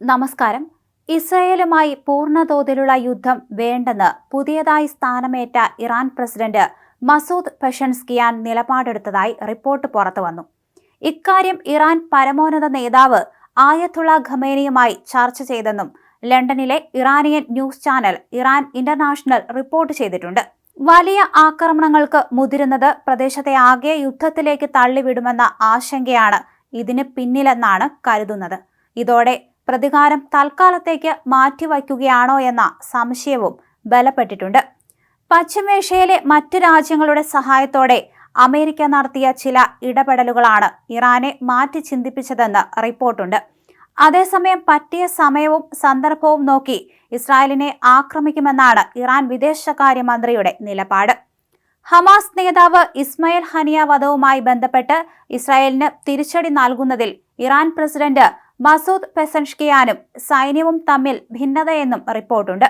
നമസ്കാരം. ഇസ്രയേലുമായി പൂർണതോതിലുള്ള യുദ്ധം വേണ്ടെന്ന് പുതിയതായി സ്ഥാനമേറ്റ ഇറാൻ പ്രസിഡന്റ് മസൂദ് പെഷൻസ്കിയാൻ നിലപാടെടുത്തതായി റിപ്പോർട്ട് പുറത്തുവന്നു ഇക്കാര്യം ഇറാൻ പരമോന്നത നേതാവ് ആയത്തുള്ള ഖമേനിയുമായി ചർച്ച ചെയ്തെന്നും ലണ്ടനിലെ Iranian news channel Iran international report ചെയ്തിട്ടുണ്ട്. വലിയ ആക്രമണങ്ങൾക്ക് മുതിരുന്നത് പ്രദേശത്തെ ആകെ യുദ്ധത്തിലേക്ക് തള്ളിവിടുമെന്ന ആശങ്കയാണ് ഇതിന് പിന്നിലെന്നാണ് കരുതുന്നത്. ഇതോടെ പ്രതികാരം തൽക്കാലത്തേക്ക് മാറ്റിവയ്ക്കുകയാണോ എന്ന സംശയവും ബലപ്പെട്ടിട്ടുണ്ട്. പശ്ചിമേഷ്യയിലെ മറ്റ് രാജ്യങ്ങളുടെ സഹായത്തോടെ അമേരിക്ക നടത്തിയ ചില ഇടപെടലുകളാണ് ഇറാനെ മാറ്റി ചിന്തിപ്പിച്ചതെന്ന് റിപ്പോർട്ടുണ്ട്. അതേസമയം പറ്റിയ സമയവും സന്ദർഭവും നോക്കി ഇസ്രായേലിനെ ആക്രമിക്കുമെന്നാണ് ഇറാൻ വിദേശകാര്യമന്ത്രിയുടെ നിലപാട്. ഹമാസ് നേതാവ് ഇസ്മയിൽ ഹനിയ വധവുമായി ബന്ധപ്പെട്ട് ഇസ്രായേലിന് തിരിച്ചടി നൽകുന്നതിൽ ഇറാൻ പ്രസിഡന്റ് മസൂദ് പെസൻഷ്കിയാനും സൈന്യവും തമ്മിൽ ഭിന്നതയെന്നും റിപ്പോർട്ടുണ്ട്.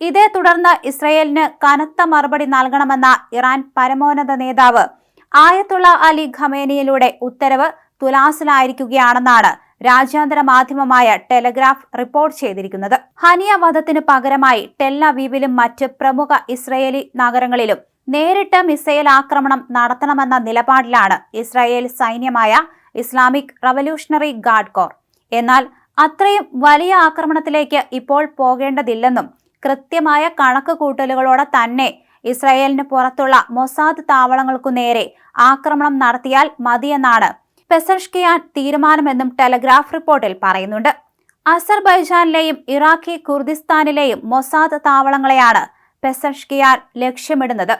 ഇതേ തുടർന്ന് ഇസ്രയേലിന് കനത്ത മറുപടി നൽകണമെന്ന ഇറാൻ പരമോന്നത നേതാവ് ആയത്തുള്ള അലി ഖമേനിയിലൂടെ ഉത്തരവ് തുലാസിലായിരിക്കുകയാണെന്നാണ് രാജ്യാന്തര മാധ്യമമായ ടെലഗ്രാഫ് റിപ്പോർട്ട് ചെയ്തിരിക്കുന്നത്. ഹനിയ വധത്തിന് പകരമായി ടെല്ലവീവിലും മറ്റ് പ്രമുഖ ഇസ്രയേലി നഗരങ്ങളിലും നേരിട്ട് മിസൈൽ ആക്രമണം നടത്തണമെന്ന നിലപാടിലാണ് ഇസ്രായേൽ സൈന്യമായ ഇസ്ലാമിക് റവല്യൂഷണറി ഗാർഡ് കോർ. എന്നാൽ അത്രയും വലിയ ആക്രമണത്തിലേക്ക് ഇപ്പോൾ പോകേണ്ടതില്ലെന്നും കൃത്യമായ കണക്ക് കൂട്ടലുകളോടെ തന്നെ ഇസ്രായേലിന് പുറത്തുള്ള മൊസാദ് താവളങ്ങൾക്കു നേരെ ആക്രമണം നടത്തിയാൽ മതിയെന്നാണ് പെസഷ്കിയാൻ തീരുമാനമെന്നും ടെലഗ്രാഫ് റിപ്പോർട്ടിൽ പറയുന്നുണ്ട്. അസർബൈജാനിലെയും ഇറാഖി കുർദിസ്ഥാനിലെയും മൊസാദ് താവളങ്ങളെയാണ് പെസഷ്കിയാൻ ലക്ഷ്യമിടുന്നത്.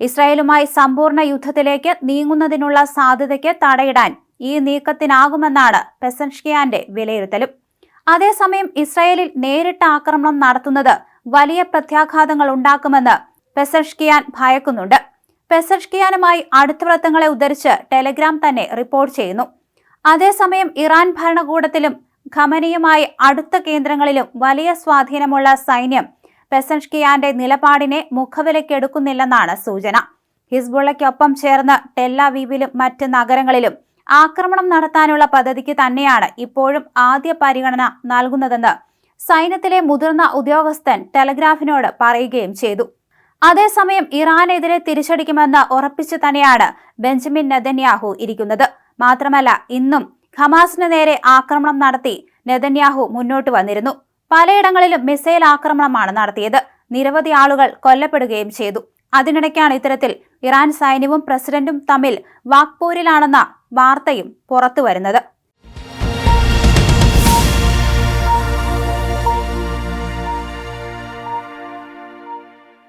ഇസ്രായേലുമായി സമ്പൂർണ യുദ്ധത്തിലേക്ക് നീങ്ങുന്നതിനുള്ള സാധ്യതയ്ക്ക് തടയിടാൻ ഈ നീക്കത്തിനാകുമെന്നാണ് പെസൻഷ്കിയാന്റെ വിലയിരുത്തലും. അതേസമയം ഇസ്രായേലിൽ നേരിട്ട് ആക്രമണം നടത്തുന്നത് വലിയ പ്രത്യാഘാതങ്ങൾ ഉണ്ടാക്കുമെന്ന് പെസൻഷ്കിയാൻ ഭയക്കുന്നുണ്ട്. പെസൻഷ്കിയാനുമായി അടുത്ത വൃത്തങ്ങളെ ഉദ്ധരിച്ച് ടെലഗ്രാം തന്നെ റിപ്പോർട്ട് ചെയ്യുന്നു. അതേസമയം ഇറാൻ ഭരണകൂടത്തിലും ഖമനിയുമായി അടുത്ത കേന്ദ്രങ്ങളിലും വലിയ സ്വാധീനമുള്ള സൈന്യം പെസൻഷ്കിയാന്റെ നിലപാടിനെ മുഖവിലക്കെടുക്കുന്നില്ലെന്നാണ് സൂചന. ഹിസ്ബുള്ളയ്ക്കൊപ്പം ചേർന്ന് ടെല്ലാവീവിലും മറ്റ് നഗരങ്ങളിലും ആക്രമണം നടത്താനുള്ള പദ്ധതിക്ക് തന്നെയാണ് ഇപ്പോഴും ആദ്യ പരിഗണന നൽകുന്നതെന്ന് സൈന്യത്തിലെ മുതിർന്ന ഉദ്യോഗസ്ഥൻ ടെലഗ്രാഫിനോട് പറയുകയും ചെയ്തു. അതേസമയം ഇറാനെതിരെ തിരിച്ചടിക്കുമെന്ന് ഉറപ്പിച്ചു തന്നെയാണ് ബെഞ്ചമിൻ നെതന്യാഹു ഇരിക്കുന്നത്. മാത്രമല്ല ഇന്നും ഹമാസിന് നേരെ ആക്രമണം നടത്തി നെതന്യാഹു മുന്നോട്ട് വന്നിരുന്നു. പലയിടങ്ങളിലും മിസൈൽ ആക്രമണമാണ് നടത്തിയത്. നിരവധി ആളുകൾ കൊല്ലപ്പെടുകയും ചെയ്തു. അതിനിടയ്ക്കാണ് ഇത്തരത്തിൽ ഇറാൻ സൈന്യവും പ്രസിഡന്റും തമ്മിൽ വാക്പോരിലാണെന്ന വാർത്തയും പുറത്തുവരുന്നത്.